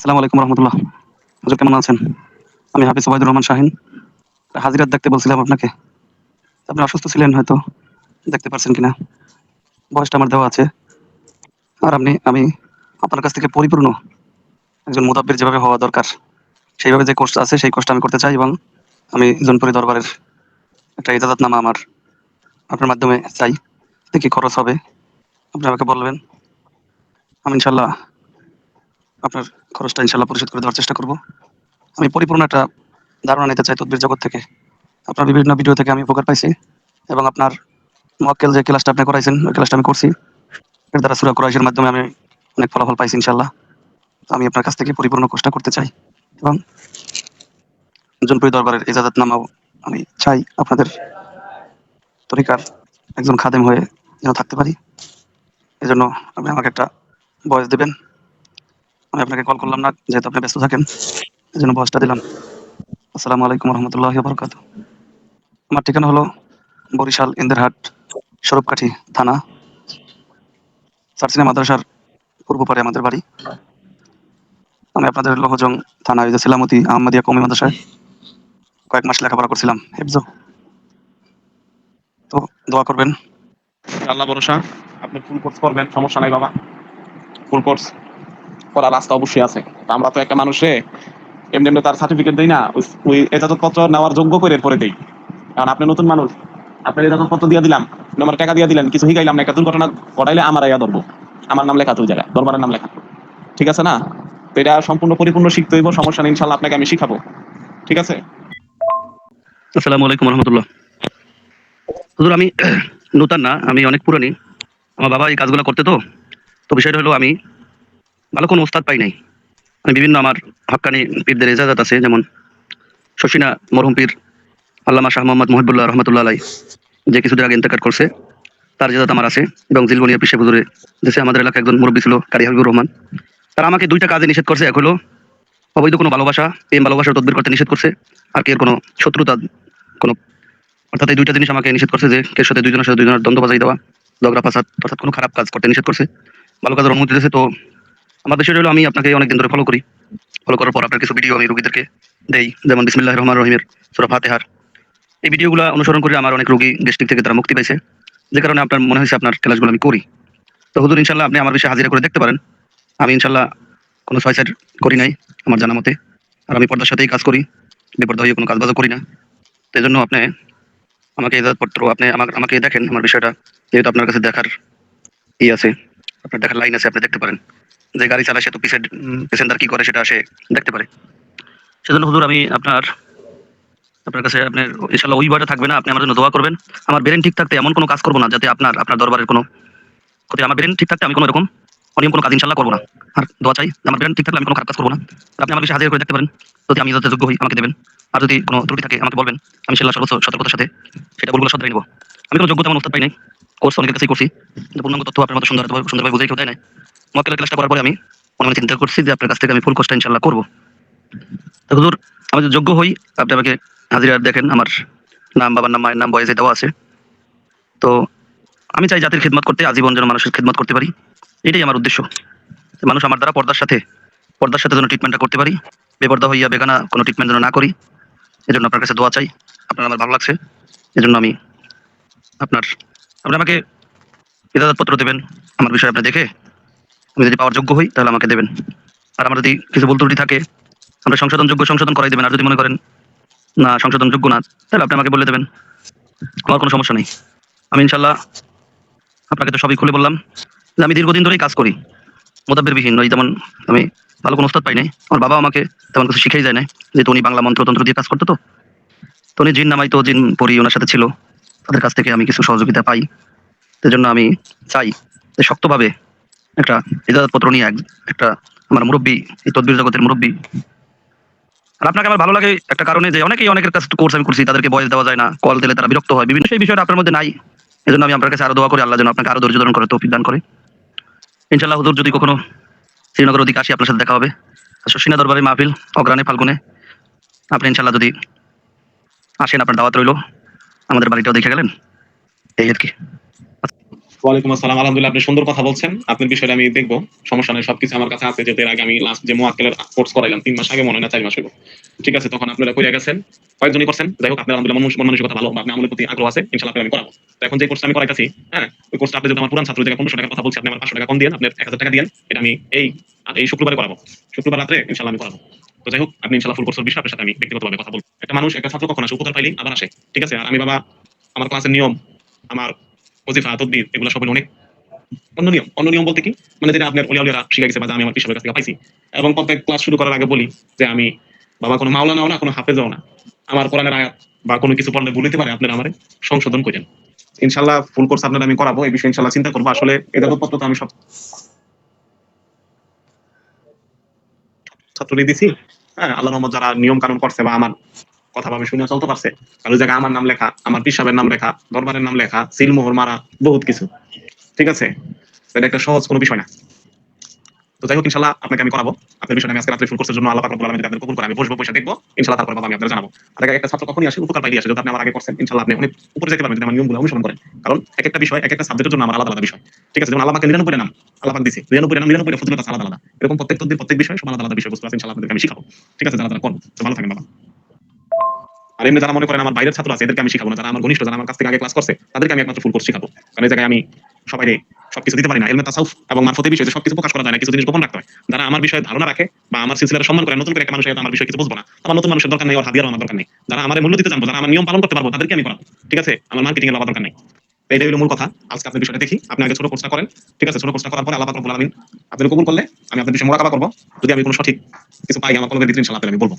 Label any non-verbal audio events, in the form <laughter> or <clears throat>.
আসসালামু আলাইকুম রহমতুল্লাহ। হুজুর, কেমন আছেন? আমি হাফিজ ওবায়দুর রহমান শাহিন। হাজিরাত দেখতে বলছিলাম আপনাকে। আপনি অসুস্থ ছিলেন হয়তো, দেখতে পারছেন কিনা? বয়সটা আমার দেওয়া আছে। আর আপনি, আমি আপনার কাছ থেকে পরিপূর্ণ একজন মুদাব্বির যেভাবে হওয়া দরকার, সেইভাবে যে কোর্স আছে, সেই কোর্সটা আমি করতে চাই এবং আমি জনপুরি দরবারের একটা ইজাজতনামা আমার আপনার মাধ্যমে চাই। দেখি খরচ হবে, আপনি আমাকে বলবেন? আমি ইনশাল্লাহ আপনার খরচটা ইনশাল্লাহ পরিশোধ করে দেওয়ার চেষ্টা করব। আমি পরিপূর্ণ একটা ধারণা নিতে চাই তদ্বির জগৎ থেকে। আপনার বিভিন্ন ভিডিও থেকে আমি উপকার পাইছি এবং আপনার মক্কেল যে ক্লাসটা আপনি করাইছেন, ওই ক্লাসটা আমি করছি। এর দ্বারা সুরা কুরাইশের মাধ্যমে আমি অনেক ফলাফল পাইছি ইনশাল্লাহ আমি আপনার কাছ থেকে পরিপূর্ণ কোর্সটা করতে চাই এবং জনপ্রিয় দরবারের ইজাজত নামাও আমি চাই আপনাদের তরিকার একজন খাদেম হয়ে যেন থাকতে পারি। এজন্য আপনি আমাকে একটা বয়স দেবেন। আমি আপনাকে কল করলাম না, যেহেতু আপনি ব্যস্ত থাকেন এই জন্য বয়সটা দিলাম। আসসালামু আলাইকুম রহমতুল্লাহ বরকাত আমার ঠিকানা হলো বরিশাল ইন্দেরহাট, স্বরূপকাঠি থানা, সারসিনা মাদ্রাসার পূর্ব পারে আমাদের বাড়ি। আমি আপনাদের লোহজং থানা ওই যে সিলামতি আহমদিয়া কমি মাদ্রাসায় কয়েক মাস লেখাপড়া করছিলাম, হেফজ। তো দোয়া করবেন। আল্লাহ ভরসা আপনি ফুল কোর্স করবেন, সমস্যা নাই বাবা। ফুল কোর্স করার রাস্তা অবশ্যই আছে। আমরা তো একটা মানুষে এমনি এমনি তার সার্টিফিকেট দেই না, ওই- ওই এজাজত পত্র নেওয়ার যোগ্য করে পরে দেই। কারণ আপনি নতুন মানুষ, আপনার এজাজত পত্র দিয়ে দিলাম আমার টাকা দিয়ে দিলেন, কিছু শিখাইলাম না, একটা দুর্ঘটনা ঘটাইলে আমার আয়া ধরবো। আমার নাম লেখা তো ওই জায়গায়, দরবারের নাম লেখা। ঠিক আছে না? তো এটা সম্পূর্ণ পরিপূর্ণ শিখতে হইব, সমস্যা নেই ইনশাল্লাহ আপনাকে আমি শিখাবো। ঠিক আছে? আসসালামু আলাইকুম রহমতুল্লাহ। হুজুর, আমি <clears throat> নতুন না, আমি অনেক পুরানি। আমার বাবা এই কাজগুলো করতে তো। তো বিষয়টা হলো আমি ভালো কোনো ওস্তাদ পাই নাই। আমি বিভিন্ন আমার হক্কানি পীরদের এজাজাত আছে, যেমন শশিনা মরহুম পীর, আল্লামা শাহ মোহাম্মদ মহিবুল্লাহ রহমতুল্লাহ আলাই যে কিছুদিন আগে ইন্তেকার করছে। তার এজাজাত আমার আছে এবং জিলবনিয়া পিসে হুজুরে দেশে আমাদের এলাকায় একজন মুরব্বী ছিল, কারি হাবিবুর রহমান। তারা আমাকে দুইটা কাজে নিষেধ করছে। এক হলো অবৈধ কোনো ভালোবাসা, প্রেম ভালোবাসার তদবির করতে নিষেধ করছে, আর কে কোনো শত্রুতা, কোনো অর্থাৎ এই দুইটা জিনিস আমাকে নিষেধ করছে যে কে সাথে দুইজনের সাথে দুইজনের দ্বন্দ্ব বাজাই দেওয়া, ঝগড়া ফাসাদ, অর্থাৎ কোনো খারাপ কাজ করতে নিষেধ করছে। ভালো কাজের অনুমতি দিয়েছে, তো আমার বিষয় হলো, আমি আপনাকে অনেকদিন ধরে ফলো করি। ফলো করার পর আপনার কিছু ভিডিও আমি রুগীদেরকে দেই, যেমন বিসমিল্লাহ রহমান রহিমের সুরা ফাতেহার। এই ভিডিওগুলো অনুসরণ করে আমার অনেক রোগী গেস্টিক থেকে তারা মুক্তি পাইছে। যে কারণে আপনার মনে হয়েছে আপনার ক্লাসগুলো আমি করি। তো হুজুর ইনশাল্লাহ আপনি আমার বিষয়ে হাজিরা করে দেখতে পারেন। আমি ইনশাল্লাহ কোনো সুইসাইড করি নাই আমার জানা মতে। আর আমি পর্দার সাথেই কাজ করি বিপর্দা হয়ে কোনো কাজ বাজও করি না। তো এই জন্য আপনি আমাকে পত্র, আপনি আমাকে আমাকে দেখেন আমার বিষয়টা। যেহেতু আপনার কাছে দেখার ই আছে, আপনার দেখার লাইন আছে, আপনি দেখতে পারেন। যে গাড়ি চালায় সে তো পিছের পেসেন্টার কি করে সেটা সে দেখতে পারে। সেজন্য হুজুর, আমি আপনার আপনার কাছে আপনার ইনশাল্লাহ ওই ভয়টা থাকবে না, আপনি আমার জন্য দোয়া করবেন। আমার ব্রেন ঠিক থাকতে এমন কোনো কাজ করব না, যাতে আপনার আপনার দরবারের কোনো ক্ষতি, আমার ব্রেন ঠিক থাকতে আমি কোনো রকম অনিয়ম কোনো কাজ ইনশাল্লাহ করব না। আর দোয়া চাই, আমার ব্রেন ঠিক থাকলে আমি কোনো খারাপ কাজ করব না। আপনি আমার বিষয়ে হাজির করে দেখতে পারেন, যদি আমি যাতে যোগ্য হই আমাকে দেবেন। আর যদি কোনো ত্রুটি থাকে আমাকে বলবেন, আমি সেটা সর্বোচ্চ সতর্কতার সাথে সেটা বলগুলো সদরে নেব। আমি কোনো যোগ্যতা আমার উস্তাদ পাই নাই, কোর্স অনেকের কাছেই করছি পূর্ণাঙ্গ তথ্য আপনার মতো সুন্দর, সুন্দরভাবে বুঝে কেউ দেয় নাই। মক্কেলের ক্লাসটা করার পরে আমি মনে মনে চিন্তা করছি যে আপনার কাছ থেকে আমি ফুল কোর্সটা ইনশাল্লাহ করব। তো হুজুর, আমি যদি যোগ্য হই, আপনি আমাকে হাজিরা দেখেন, আমার নাম, বাবার নাম, মায়ের নাম, বয়সে দেওয়া আছে। তো আমি চাই জাতির খেদমত করতে, আজীবন যেন মানুষের খেদমত করতে পারি। এটাই আমার উদ্দেশ্য। মানুষ আমার দ্বারা পর্দার সাথে পর্দার সাথে যেন ট্রিটমেন্টটা করতে পারি, বেপর্দা হইয়া, বেগানা কোনো ট্রিটমেন্ট যেন না করি, এজন্য আপনার কাছে দোয়া চাই। আপনার আমার ভালো লাগছে। এজন্য আমি আপনার, আপনি আমাকে পত্র দেবেন, আমার বিষয়ে আপনি দেখে। আমি যদি পাওয়ার যোগ্য হই, তাহলে আমাকে দেবেন। আর আমার যদি কিছু ভুল ত্রুটি থাকে, আমরা সংশোধন যোগ্য সংশোধন করাই দেবেন। আর যদি মনে করেন, না, সংশোধন যোগ্য না, তাহলে আপনি আমাকে বলে দেবেন। আমার কোনো সমস্যা নেই। আমি ইনশাল্লাহ আপনাকে তো সবই খুলে বললাম। আমি দীর্ঘদিন ধরেই কাজ করি। মোতাবের বিহীন ওই যেমন আমি ভালো কোনো ওস্তাদ পাই নাই। আমার বাবা আমাকে তেমন কিছু শিখেই যায় না যেহেতু উনি বাংলা মন্ত্রতন্ত্র দিয়ে কাজ করতো তো। তো উনি জিন নামাই তো জিন পরি ওনার সাথে ছিল। তাদের কাছ থেকে আমি কিছু সহযোগিতা পাই। সেজন্য আমি চাই যে শক্তভাবে একটা ইজাজতপত্র নিয়ে একটা আমার মুরব্বী, এই তদ্বির জগতের মুরব্বী। আর আপনাকে আমার ভালো লাগে একটা কারণে যে অনেকেই অনেকের কাছে কোর্স আমি করছি, তাদেরকে বয়স দেওয়া যায় না, কল দিলে তারা বিরক্ত হয়। বিভিন্ন সেই বিষয়টা আপনার মধ্যে নাই। এই জন্য আমি আপনার কাছে আরও দোয়া করি, আল্লাহ যেন আপনাকে আরও ধৈর্য ধারণ করে তৌফিক দান করে। ইনশাল্লাহ হুজুর, যদি কখনো শ্রীনগর ওদিকে আসি, আপনার সাথে দেখা হবে। শশীনা দরবারে মাহফিল, অগ্রাণে ফাল্গুনে। আপনি ইনশাল্লাহ যদি আসেন, আপনার দাওয়াত রইল। আমাদের বাড়িটাও দেখে গেলেন। এই আর কি। ওয়ালাইকুম আসসালাম। আলহামদুলিল্লাহ, আপনি সুন্দর কথা বলছেন। আপনার বিষয়টা আমি দেখব। সমস্যা নেই, সবকিছু আমার কাছে আছে। যেতে আগে আমি লাস্ট যে মোয়াক্কেলের কোর্স করাইলাম, তিন মাস আগে, মনে না, চার মাস ঠিক আছে, তখন আপনারা কইরা গেছেন, কয়েকজনই করছেন। যাই হোক, আপনার আলহামদুলিল্লাহ মন- ভালো আপনি প্রতি আগ্রহ আছে ইনশাল্লাহ আপনাকে আমি করাবো। এখন যে কোর্সটা আমি করাইতেছি হ্যাঁ ওই কোর্সটা আপনি যদি আমার পুরান ছাত্র পনেরোশো টাকার কথা বলছি আপনি আমার পাঁচশো টাকা কম এক হাজার টাকা এটা আমি এই এই শুক্রবারে করাবো। শুক্রবার রাত্রে ইনশাল্লাহ আমি করাবো। তো যাই হোক, আপনি ফুল কোর্সের আপনার সাথে আমি ব্যক্তিগতভাবে কথা বলব। একটা মানুষ, একটা ছাত্র কখন আসে, উপকার আবার আসে। ঠিক আছে আমি বাবা, আমার ক্লাসের নিয়ম, আমার এগুলো অনেক অন্য নিয়ম। অন্য নিয়ম বলতে কি? মানে যেটা আপনার শিখে গেছে বা আমি আমার কাছ থেকে পাইছি। এবং প্রত্যেক ক্লাস শুরু করার আগে বলি যে আমি, বাবা, কোনো না কোনো না। আমার কোরআনের আয়াত বা কোনো কিছু পড়লে পারে আমার সংশোধন করেন। ইনশাল্লাহ ফুল কোর্স আপনারা আমি করাবো, এই বিষয়ে ইনশাল্লাহ চিন্তা করব। আসলে এই তো আমি সব ছাত্রী দিছি। হ্যাঁ আল্লাহ রহমত যারা নিয়ম কানুন করছে বা আমার কথা ভাবে শুনে চলতে পারছে। আর ওই জায়গায় আমার নাম লেখা, আমার পিসাবের নাম লেখা, দরবারের নাম লেখা সিলমোহর মারা, বহুত কিছু। ঠিক আছে? এটা একটা সহজ কোনো বিষয় না। তো যাই হোক, ইনশাল্লাহ আপনাকে আমি করাবো। আপনার বিষয়টা আমি আজকে রাত্রে ফুল কোর্সের জন্য আল্লাহ পাক রব্বুল আলামিন আপনাদের কবুল করে, আমি বসবো পয়সা দেখব। ইনশাল্লাহ তারপর বাবা আমি আপনাদের জানাব। আর একটা ছাত্র কখনই আসে, উপকার পাইলে আসে যদি আপনি আমার আগে করছেন, ইনশাল্লাহ আপনি অনেক উপরে যেতে পারবেন, যদি আমার নিয়মগুলো অনুসরণ করেন। কারণ এক একটা বিষয়, এক একটা সাবজেক্টের জন্য আমার আলাদা আলাদা বিষয়। ঠিক আছে? যেমন আল্লাহ পাকে নিরানব্বই নাম, আল্লাহ পাক দিছে। নিরানব্বই নাম নিরানব্বই ফজিলত আলাদা আলাদা। এরকম প্রত্যেক তদ্বির, প্রত্যেক বিষয় সব আলাদা আলাদা বিষয়বস্তু আছে, ইনশাল্লাহ আপনাদেরকে আমি শিখাবো। ঠিক আছে? যারা যারা করব ভালো থাকেন, বাবা। আর এমনি যারা মনে করেন আমার বাইরের ছাত্র আছে, এদেরকে আমি শিখাবো না। যারা আমার ঘনিষ্ঠ, যারা আমার কাছ থেকে আগে ক্লাস করছে, তাদেরকে আমি একমাত্র ফুল কোর্স শিখাবো। কারণ এই জায়গায় আমি সবাই সবকিছু দিতে পারি না। এলমে তাসাউফ এবং মারফতের বিষয়ে সবকিছু প্রকাশ করা যায় না, কিছু জিনিস গোপন রাখতে হয়। যারা আমার বিষয়ে ধারণা রাখে বা আমার সিলসিলার সম্মান করে, নতুন করে একটা মানুষের আমার বিষয়ে কিছু বুঝব না আমার নতুন মানুষের দরকার নেই আর হাদিয়ারও আমার দরকার নেই। যারা আমার মূল্য দিতে জানব যারা আমার নিয়ম পালন করতে পারব, তাদেরকে আমি করাবো। ঠিক আছে? আমার মার্কেটিং এর দরকার নেই। তো এইটাই হলো মূল কথা। আজকে আপনার বিষয়টা দেখি। আপনি আগে ছোট কোর্সটা করেন। ঠিক আছে? ছোট কোর্সটা করার পরে আল্লাহ পাক রব্বুল আলামিন আপনি কবুল করলে আমি আপনার বিষয়ে মোরাকাবা করব। যদি আমি কোনো সঠিক কিছু পাই, আমার কলমের ভিতরে ইনশাআল্লাহ আমি বলব।